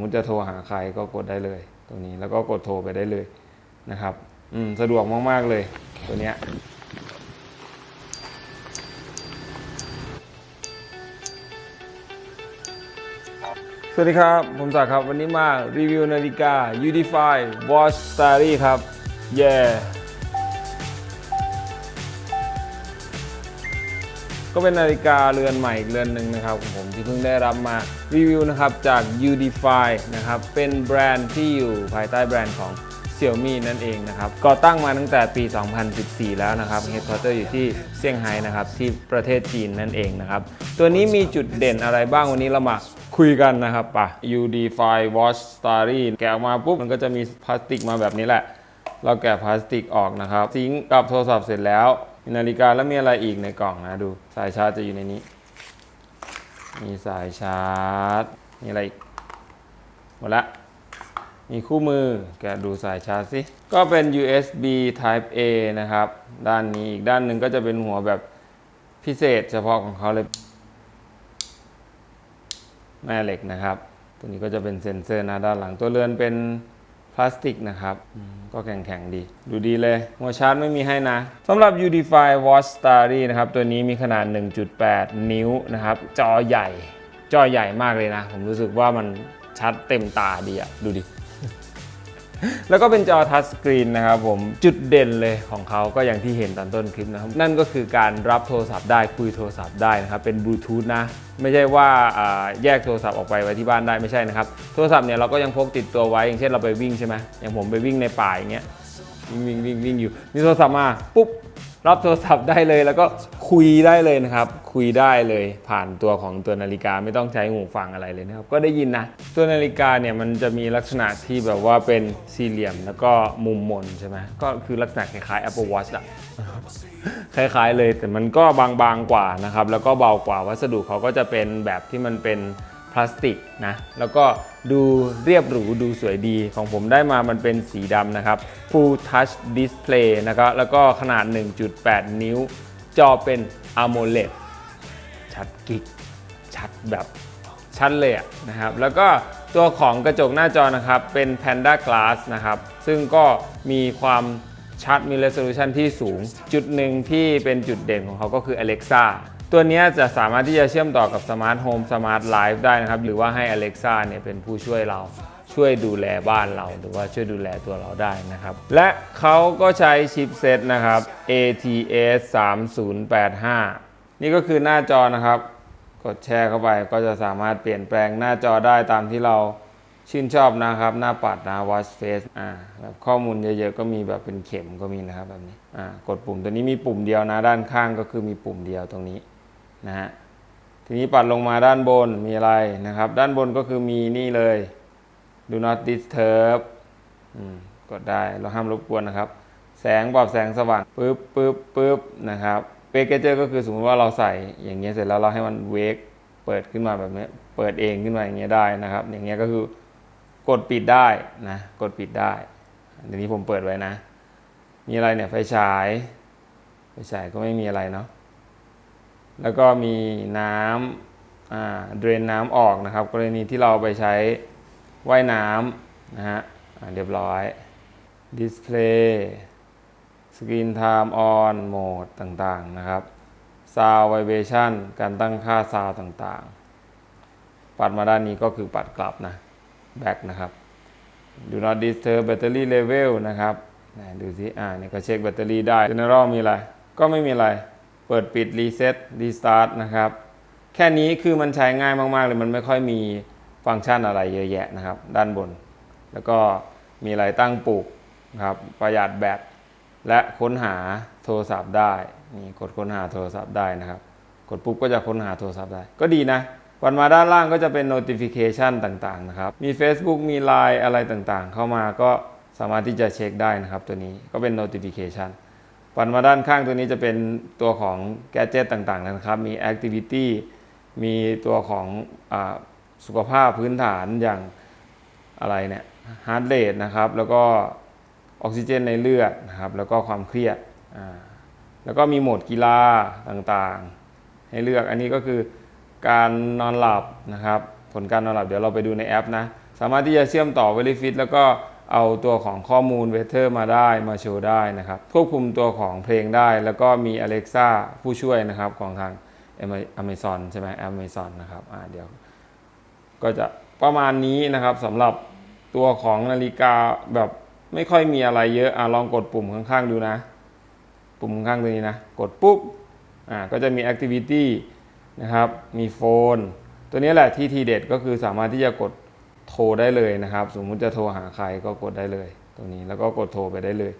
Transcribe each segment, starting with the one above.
มุติจะโทรหาใครก็กดได้เลยตรงนี้แล้วก็กดโทรไปได้เลยนะครับ อืมสะดวกมากๆเลยตัวเนี้ยสวัสดีครับ ผมศักดิ์ครับ วันนี้มารีวิวนาฬิกา Udify Watch Starry ครับ เย้ ก็เป็นนาฬิกาเรือนใหม่อีกเรือนหนึ่งนะครับของผมที่เพิ่งได้รับมารีวิวนะครับจาก Udify นะครับเป็นแบรนด์ที่อยู่ภายใต้แบรนด์ของ Xiaomi นั่นเองนะครับก่อตั้งมาตั้งแต่ปี 2014 แล้วนะครับ Headquarter อยู่ที่เซี่ยงไฮ้นะครับที่ประเทศจีนนั่นเองนะครับตัวนี้มีจุดเด่นอะไรบ้างวันนี้เรามาคุยกันนะครับป่ะ Udify Watch Starry แกะออกมาปุ๊บ มันก็จะมีพลาสติกมาแบบนี้แหละ เราแกะพลาสติกออกนะครับซิงกับโทรศัพท์เสร็จแล้ว นาฬิกาแล้วมีอะไรอีกในกล่องนะดูสายชาร์จจะอยู่ในนี้ มีสายชาร์จ มีอะไรอีกหมดละ มีคู่มือแกดูสายชาร์จสิ ก็เป็น USB Type A นะครับ ด้านนี้อีกด้านหนึ่งก็จะเป็นหัวแบบพิเศษเฉพาะของเขาเลย แม่เหล็กนะครับ ตัวนี้ก็จะเป็นเซ็นเซอร์นะด้านหลังตัวเรือนเป็น ลาสติกนะครับอืมก็แข็งๆดี ดูดีเลย หัวชาร์จไม่มีให้นะสำหรับ Udify Watch Starry นะครับ ตัวนี้มีขนาด 1.8 นิ้วนะครับ จอใหญ่ จอใหญ่มากเลยนะ ผมรู้สึกว่ามันชัดเต็มตาดีอะดูดิ แล้วก็เป็นจอทัชสกรีนนะครับผมจุดเด่นเลยของเขาก็อย่างที่เห็นตอนต้นคลิปนะครับ นั่นก็คือการรับโทรศัพท์ได้คุยโทรศัพท์ได้นะครับ เป็นบลูทูธนะ ไม่ใช่ว่าแยกโทรศัพท์ออกไปไว้ที่บ้านได้ไม่ใช่นะครับ โทรศัพท์เนี่ยเราก็ยังพกติดตัวไว้ อย่างเช่นเราไปวิ่งใช่ไหมอย่างผมไปวิ่งในป่าอย่างเงี้ยวิ่งวิ่งวิ่งวิ่งอยู่มีโทรศัพท์มาปุ๊บ รับโทรศัพท์ได้เลยแล้วก็คุยได้เลยนะครับ คุยได้เลยผ่านตัวของตัวนาฬิกาไม่ต้องใช้หูฟังอะไรเลยนะครับ ก็ได้ยินนะ ตัวนาฬิกาเนี่ยมันจะมีลักษณะที่แบบว่าเป็นสี่เหลี่ยมแล้วก็มุมมนใช่ไหมก็คือลักษณะคล้ายๆ Apple Watch อะคล้ายๆเลยแต่มันก็บางๆกว่านะครับ แล้วก็เบากว่าวัสดุเขาก็จะเป็นแบบที่มันเป็น พลาสติกนะแล้วก็ดูเรียบหรูดูสวยดีของผมได้มามันเป็นสีดำนะครับ Full Touch Display นะครับแล้วก็ขนาด 1.8 นิ้ว จอเป็น AMOLED ชัดกิ๊กชัดแบบชัดเลยะนะครับ แล้วก็ตัวของกระจกหน้าจอนะครับเป็น Panda Glass นะครับ ซึ่งก็มีความชัดมี resolution ที่สูง จุดหนึ่งที่เป็นจุดเด่นของเขาก็คือ Alexa ตัวนี้จะสามารถที่จะเชื่อมต่อกับ Smart Home Smart Life ได้นะครับ หรือว่าให้ Alexa เนี่ยเป็นผู้ช่วยเราช่วยดูแลบ้านเรา หรือว่าช่วยดูแลตัวเราได้นะครับ และเขาก็ใช้ชิปเซตนะครับ ATS 3085 นี่ก็คือหน้าจอนะครับ กดแชร์เข้าไปก็จะสามารถเปลี่ยนแปลงหน้าจอได้ตามที่เราชื่นชอบนะครับ หน้าปัดนะ watch face อ่าแบบข้อมูลเยอะๆ ก็มีแบบเป็นเข็มก็มีนะครับแบบนี้อ่ากดปุ่มตัวนี้มีปุ่มเดียวนะด้านข้างก็คือมีปุ่มเดียวตรงนี้ นะฮะทีนี้ปัดลงมาด้านบนมีอะไรนะครับ ด้านบนก็คือมีนี่เลย do not disturb อืมกดได้เราห้ามรบกวนนะครับ แสงปรับแสงสว่างปึ๊บปึ๊บปึ๊บนะครับเวกเจอร์ก็คือสมมติว่าเราใส่อย่างเงี้ยเสร็จแล้วเราให้มันเวกเปิดขึ้นมาแบบนี้เปิดเองขึ้นมาอย่างเงี้ยได้นะครับ อย่างเงี้ยก็คือกดปิดได้นะกดปิดได้เดี๋ยวนี้ผมเปิดไว้นะ มีอะไรเนี่ยไฟฉายไฟฉายก็ไม่มีอะไรเนาะ แล้วก็มีน้ำเดรนน้ำออกนะครับ กรณีที่เราไปใช้ว่ายน้ำนะฮะเรียบร้อย Display Screen Time On โหมดต่างๆนะครับ Sound Vibration การตั้งค่า Sound ต่างๆ ปัดมาด้านนี้ก็คือปัดกลับนะ Back นะครับ Do not disturb battery level นะครับ ดูสิอ่าเนี่ยก็เช็คแบตเตอรี่ได้ General มีอะไร ก็ไม่มีอะไร เปิดปิด Reset Restart นะครับ แค่นี้คือมันใช้ง่ายมาก ๆ เลยมันไม่ค่อยมีฟังก์ชันอะไรเยอะแยะนะครับ ด้านบน แล้วก็มีอะไรตั้งปลูกนะครับประหยัดแบตและค้นหาโทรศัพท์ได้นี่กดค้นหาโทรศัพท์ได้นะครับ กดปุ๊บก็จะค้นหาโทรศัพท์ได้ ก็ดีนะวันมาด้านล่างก็จะเป็น notification ต่างๆนะครับ มี Facebook มี Line อะไรต่างๆ เข้ามาก็สามารถที่จะเช็คได้นะครับตัวนี้ก็เป็น notification ปันมาด้านข้างตัวนี้จะเป็นตัวของแกจ e t ต่างๆนะครับ มี activity มีตัวของอสุขภาพพื้นฐานอย่างอะไรเนี่ย heart rate นะครับ แล้วก็ออกซิเจนในเลือดนะครับ แล้วก็ความเครียด แล้วก็มีโหมดกีฬาต่างๆ ให้เลือก อันนี้ก็คือการนอนหลับนะครับ ผลการนอนหลับเดี๋ยวเราไปดูในแอปนะ สามารถที่จะเชื่อมต่อ Very Fit แล้วก็ เอาตัวของข้อมูลเวเทอร์มาได้มาโชว์ได้นะครับ ควบคุมตัวของเพลงได้ แล้วก็มี Alexa ผู้ช่วยนะครับของทาง Amazon ใช่ไหม Amazon นะครับอ่าเดี๋ยว ก็จะประมาณนี้นะครับสำหรับตัวของนาฬิกาแบบไม่ค่อยมีอะไรเยอะอะลองกดปุ่มข้างๆดูนะ ปุ่มข้างตัวนี้นะ กดปุ๊บอ่าก็จะมี Activity นะครับ มีโฟน ตัวนี้แหละที่ทีเด็ดก็คือสามารถที่จะกด โทรได้เลยนะครับ สมมุติจะโทรหาใครก็กดได้เลยตรงนี้แล้วก็กดโทรไปได้เลย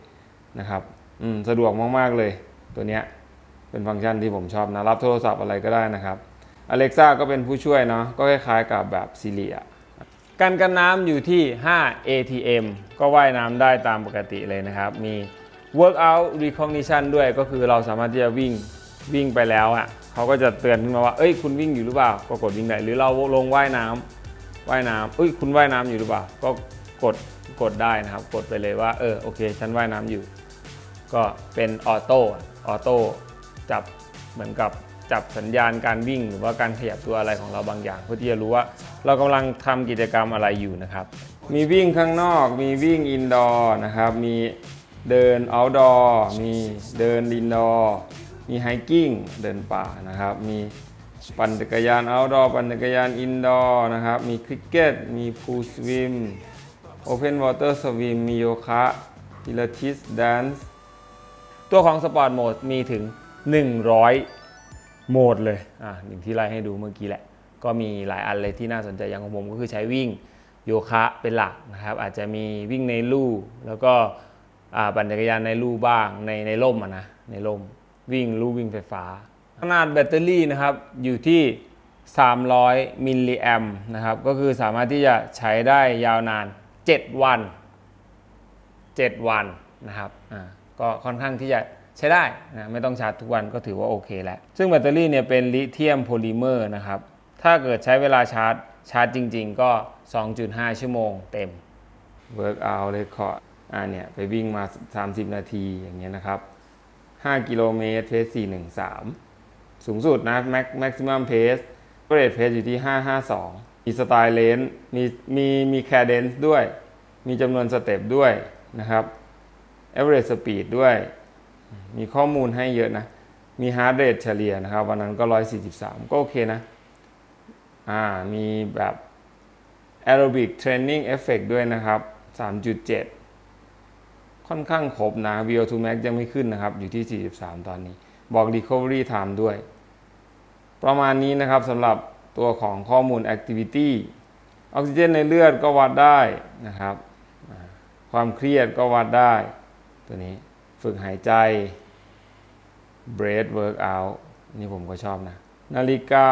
นะครับอืมสะดวกมากๆเลย ตัวเนี้ยเป็นฟังก์ชันที่ผมชอบนะ รับโทรศัพท์อะไรก็ได้นะครับ Alexa ก็เป็นผู้ช่วยเนาะก็คล้ายๆกับแบบ Siri อะการกันน้ำอยู่ที่ 5 ATM ก็ว่ายน้ำได้ตามปกติเลยนะครับ มี Workout Recognition ด้วยก็คือเราสามารถที่จะวิ่งวิ่งไปแล้วอะเขาก็จะเตือนขึ้นมาว่า เอ้ยคุณวิ่งอยู่หรือเปล่าก็กดวิ่งได้หรือเราลงว่ายน้ำ ว่ายน้ำเอ้ยคุณว่ายน้ำอยู่หรือเปล่า ก็กดกดได้นะครับ กดไปเลยว่าเออโอเคฉันว่ายน้ำอยู่ ก็เป็นออโต้ออโต้จับเหมือนกับจับสัญญาณการวิ่ง หรือว่าการขยับตัวอะไรของเราบางอย่าง เพื่อที่จะรู้ว่าเรากำลังทำกิจกรรมอะไรอยู่นะครับ มีวิ่งข้างนอก มีวิ่งอินดอร์นะครับ มีเดินเอาท์ดอร์มีเดินอินดอร์มีไฮกิ้งเดินป่านะครับ มี ปั่นจักรยานเอาท์ดอร์ปั่นจักรยานอินดอร์นะครับ มีคริกเก็ต มีพูลสวิมโอเพนวอเตอร์สวิมมีโยคะพิลาทิสแดนซ์ตัวของสปอร์ตโหมดมีถึง 100 โหมดเลย อะอย่างที่ไล่ให้ดูเมื่อกี้แหละ ก็มีหลายอันเลยที่น่าสนใจอย่างของผมก็คือใช้วิ่งโยคะเป็นหลักนะครับ อาจจะมีวิ่งในลู่แล้วก็ปั่นจักรยานในลู่บ้างในในร่มอะนะในร่มวิ่งลู่วิ่งไฟฟ้า ขนาดแบตเตอรี่นะครับอยู่ที่ 300 มิลลิแอมนะครับ ก็คือสามารถที่จะใช้ได้ยาวนาน 7 วัน 7 วันนะครับอ่าก็ค่อนข้างที่จะใช้ได้นะไม่ต้องชาร์จทุกวันก็ถือว่าโอเคแล้ว ซึ่งแบตเตอรี่เนี่ยเป็นลิเธียมโพลิเมอร์นะครับ ถ้าเกิดใช้เวลาชาร์จชาร์จจริง ๆ ก็ 2.5 ชั่วโมงเต็ม Workout Record อ่าเนี่ยไปวิ่งมา 30 นาทีอย่างเงี้ยนะครับ 5 กิโลเมตรเพส413 สูงสุดนะ Max Maximum Pace เรทเพสอยู่ที่ 552 มีสไตล์เลนมีมีมีแคเดนซ์ด้วย มีจำนวนสเต็ปด้วยนะครับ average speed ด้วย มีข้อมูลให้เยอะนะ มี heart rate เฉลี่ยนะครับ วันนั้นก็ 143 ก็โอเคนะ อ่า มีแบบ aerobic training effect ด้วยนะครับ 3.7 ค่อนข้างครบนะ VO2 max ยังไม่ขึ้นนะครับ อยู่ที่ 43 ตอนนี้ บอก recovery time ด้วย ประมาณนี้นะครับสำหรับตัวของข้อมูล activity ออกซิเจนในเลือดก็วัดได้นะครับ ความเครียดก็วัดได้ ตัวนี้ฝึกหายใจ breath workout นี่ผมก็ชอบนะ นาฬิกา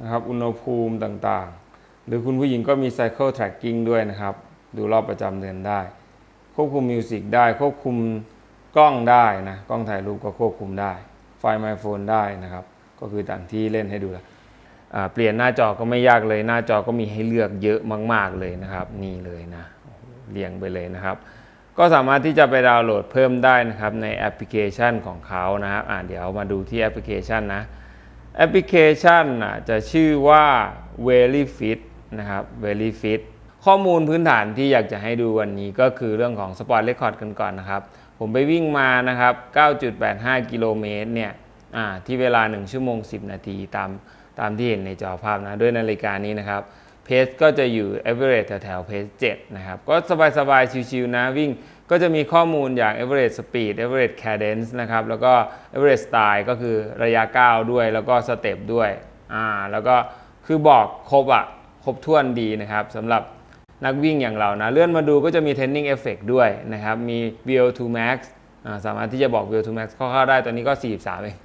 นะครับอุณหภูมิต่างๆ หรือคุณผู้หญิงก็มี cycle tracking ด้วยนะครับ ดูรอบประจำเดือนได้ ควบคุมมิวสิกได้ ควบคุมกล้องได้นะ กล้องถ่ายรูปก็ควบคุมได้ ไฟล์ My Phone ได้นะครับ ก็คือต่างที่เล่นให้ดูแล้วเปลี่ยนหน้าจอก็ไม่ยากเลยหน้าจอก็มีให้เลือกเยอะมาก ๆเลยนะครับ นี่เลยนะเรียงไปเลยนะครับ ก็สามารถที่จะไปดาวน์โหลดเพิ่มได้นะครับในแอปพลิเคชันของเขานะครับเดี๋ยวมาดูที่แอปพลิเคชันนะแอปพลิเคชันน่ะจะชื่อว่า Very Fit นะครับ Very Fit ข้อมูลพื้นฐานที่อยากจะให้ดูวันนี้ก็คือเรื่องของ Sport Record กันก่อนนะครับ ผมไปวิ่งมานะครับ 9.85 กิโลเมตรเนี่ยที่เวลา 1 ชั่วโมง 10 นาทีตามตามที่เห็นในจอภาพนะด้วยนาฬิกานี้นะครับ เพสก็จะอยู่ average แถวๆเพส7นะครับ ก็สบายๆ ชิวๆนะวิ่งก็จะมีข้อมูลอย่าง average speed average cadence นะครับ แล้วก็ average style ก็คือระยะก้าวด้วยแล้วก็สเต็ปด้วยอ่าแล้วก็คือบอกครบอะครบถ้วนดีนะครับสำหรับ นักวิ่งอย่างเรานะ เลื่อนมาดูก็จะมี training effect ด้วยนะครับ มี VO2 max สามารถที่จะบอก VO2 max คร่าวๆได้ตอนนี้ก็ 43 เอง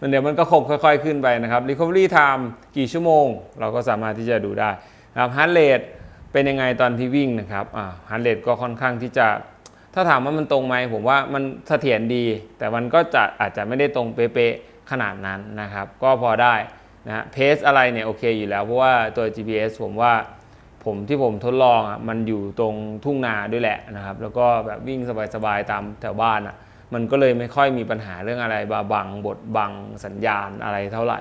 มันเดี๋ยวมันก็ครบค่อยๆขึ้นไปนะครับ recovery time กี่ชั่วโมง เราก็สามารถที่จะดูได้นะครับ heart rate เป็นยังไงตอนที่วิ่งนะครับ heart rate ก็ค่อนข้างที่จะ ถ้าถามว่ามันตรงไหมผมว่ามันเสถียรดี แต่มันก็จะอาจจะไม่ได้ตรงเป๊ะๆขนาดนั้นนะครับ ก็พอได้นะเพสอะไรเนี่ยโอเคอยู่แล้วเพราะว่าตัว GPS ผมว่า ผมที่ผมทดลองอะมันอยู่ตรงทุ่งนาด้วยแหละนะครับ แล้วก็แบบวิ่งสบายๆตามแถวบ้านอะมันก็เลยไม่ค่อยมีปัญหาเรื่องอะไรบาบังบทบังสัญญาณอะไรเท่าไหร่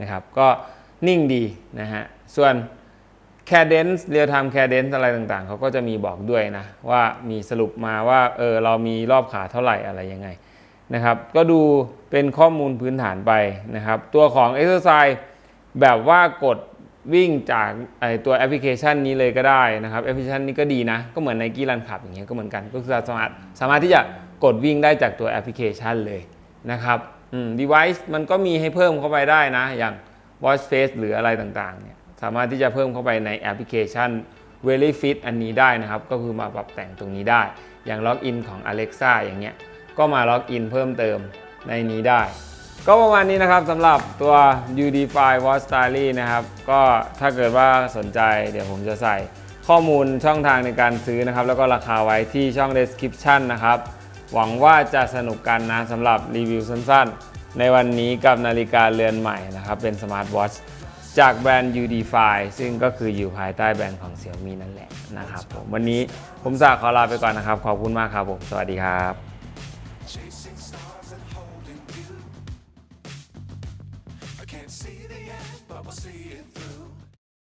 นะครับ ก็นิ่งดีนะฮะส่วนแค cadence real time cadence อะไรต่างๆ เขาก็จะมีบอกด้วยนะ ว่ามีสรุปมาว่าเออเรามีรอบขาเท่าไหร่อะไรยังไงนะครับ ก็ดูเป็นข้อมูลพื้นฐานไปนะครับ ตัวของ exercise แบบว่ากด วิ่งจากไอตัวแอปพลิเคชันนี้เลยก็ได้นะครับแอปพลิเคชันนี้ก็ดีนะ ก็เหมือนในกีรันขับอย่างเงี้ยก็เหมือนกัน ก็คือสามารถสามารถที่จะกดวิ่งได้จากตัวแอปพลิเคชันเลยนะครับอืม device มันก็มีให้เพิ่มเข้าไปได้นะ อย่าง watch face หรืออะไรต่างๆเนี่ยสามารถที่จะเพิ่มเข้าไปในแอปพลิเคชัน very fit อันนี้ได้นะครับ ก็คือมาปรับแต่งตรงนี้ได้ อย่างล็อกอินของ Alexa อย่างเงี้ยก็มาล็อกอินเพิ่มเติมในนี้ได้ ก็ประมาณนี้นะครับสำหรับตัว UDFI Watch Diary นะครับ ก็ถ้าเกิดว่าสนใจเดี๋ยวผมจะใส่ข้อมูลช่องทางในการซื้อนะครับ แล้วก็ราคาไว้ที่ช่อง description นะครับ หวังว่าจะสนุกกันนะสำหรับรีวิวสั้นๆ ในวันนี้กับนาฬิกาเรือนใหม่นะครับ เป็นสมาร์ทวอชจากแบรนด์ UDFI ซึ่งก็คืออยู่ภายใต้แบรนด์ของ Xiaomi นั่นแหละนะครับผมวันนี้ผมสากขอลาไปก่อนนะครับ ขอบคุณมากครับผม สวัสดีครับ